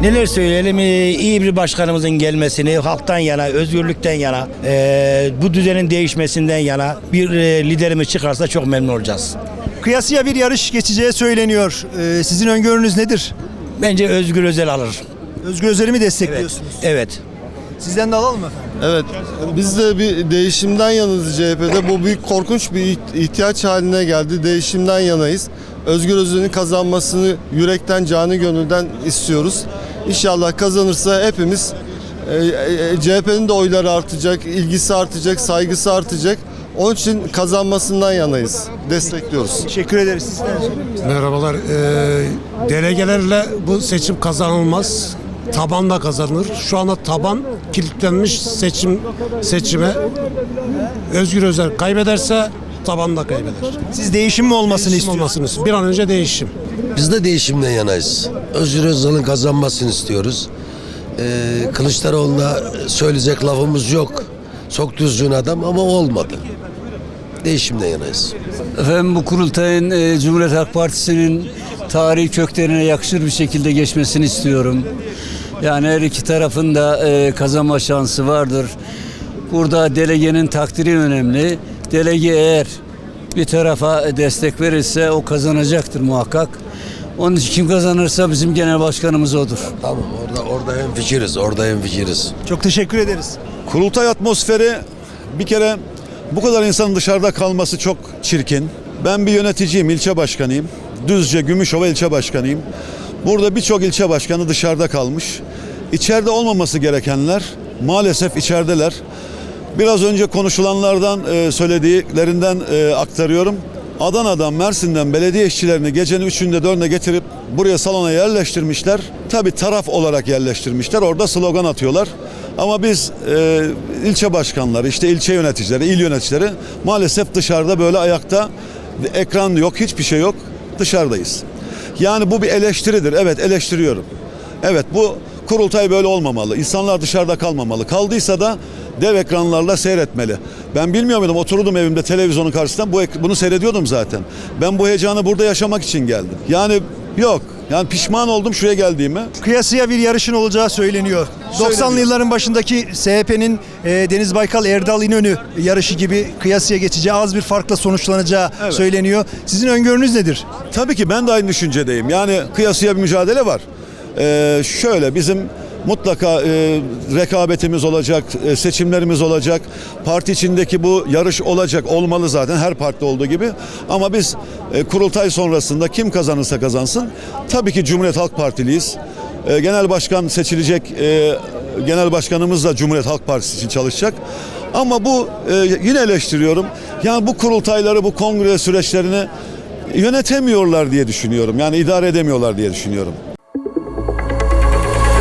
Neler söyleyelim? İyi bir başkanımızın gelmesini, halktan yana, özgürlükten yana, ee, bu düzenin değişmesinden yana bir ee, liderimiz çıkarsa çok memnun olacağız. Kıyasıya bir yarış geçeceği söyleniyor. Ee, sizin öngörünüz nedir? Bence Özgür Özel alır. Özgür Özel'i mi destekliyorsunuz? Evet. Sizden de alalım efendim. Evet, biz de bir değişimden yanız CHP'de. Bu büyük korkunç bir iht- ihtiyaç haline geldi. Değişimden yanayız. Özgür Özel'in kazanmasını yürekten, canı gönülden istiyoruz. İnşallah kazanırsa hepimiz e, e, CHP'nin de oyları artacak, ilgisi artacak, saygısı artacak. Onun için kazanmasından yanayız. Destekliyoruz. Teşekkür ederiz. Sizden. Merhabalar. Ee, delegelerle bu seçim kazanılmaz. Tabanla kazanılır. Şu anda taban kilitlenmiş seçim seçime. Özgür Özel kaybederse taban da kaybeder. Siz değişim mi olmasını Değişim istiyorsunuz? olmasını bir an önce değişim. Biz de değişimden yanayız. Özgür Özel'in kazanmasını istiyoruz. Ee, Kılıçdaroğlu'na söyleyecek lafımız yok. Çok düzgün adam ama olmadı. Değişimden yanayız. Efendim bu kurultayın e, Cumhuriyet Halk Partisi'nin tarihi köklerine yakışır bir şekilde geçmesini istiyorum. Yani her iki tarafın da e, kazanma şansı vardır. Burada delegenin takdiri önemli. Delege eğer bir tarafa destek verirse o kazanacaktır muhakkak. Onun için kim kazanırsa bizim genel başkanımız odur. Tamam orada orada hem fikiriz, orada hem fikiriz. Çok teşekkür ederiz. Kurultay atmosferi bir kere bu kadar insanın dışarıda kalması çok çirkin. Ben bir yöneticiyim, ilçe başkanıyım. Düzce, Gümüşova ilçe başkanıyım. Burada birçok ilçe başkanı dışarıda kalmış. İçeride olmaması gerekenler maalesef içerideler. Biraz önce konuşulanlardan e, söylediklerinden e, aktarıyorum. Adana'dan, Mersin'den belediye işçilerini gecenin üçünde dörde getirip buraya salona yerleştirmişler. Tabi taraf olarak yerleştirmişler. Orada slogan atıyorlar. Ama biz e, ilçe başkanları, işte ilçe yöneticileri, il yöneticileri maalesef dışarıda böyle ayakta ekran yok, hiçbir şey yok. Dışarıdayız. Yani bu bir eleştiridir. Evet eleştiriyorum. Evet bu kurultay böyle olmamalı. İnsanlar dışarıda kalmamalı. Kaldıysa da dev ekranlarla seyretmeli. Ben bilmiyor muydum oturdum evimde televizyonun karşısında bu bunu seyrediyordum zaten. Ben bu heyecanı burada yaşamak için geldim. Yani yok. Yani pişman oldum şuraya geldiğime. Kıyasıya bir yarışın olacağı söyleniyor. 90'lı yılların başındaki CHP'nin e, Deniz Baykal Erdal İnönü yarışı gibi kıyasıya geçeceği az bir farkla sonuçlanacağı Evet. söyleniyor. Sizin öngörünüz nedir? Tabii ki ben de aynı düşüncedeyim. Yani kıyasıya bir mücadele var. Ee, şöyle bizim mutlaka e, rekabetimiz olacak, e, seçimlerimiz olacak. Parti içindeki bu yarış olacak, olmalı zaten her partide olduğu gibi. Ama biz e, kurultay sonrasında kim kazanırsa kazansın tabii ki Cumhuriyet Halk Partiliyiz. E, genel başkan seçilecek, e, genel başkanımız da Cumhuriyet Halk Partisi için çalışacak. Ama bu e, yine eleştiriyorum. Yani bu kurultayları, bu kongre süreçlerini yönetemiyorlar diye düşünüyorum. Yani idare edemiyorlar diye düşünüyorum.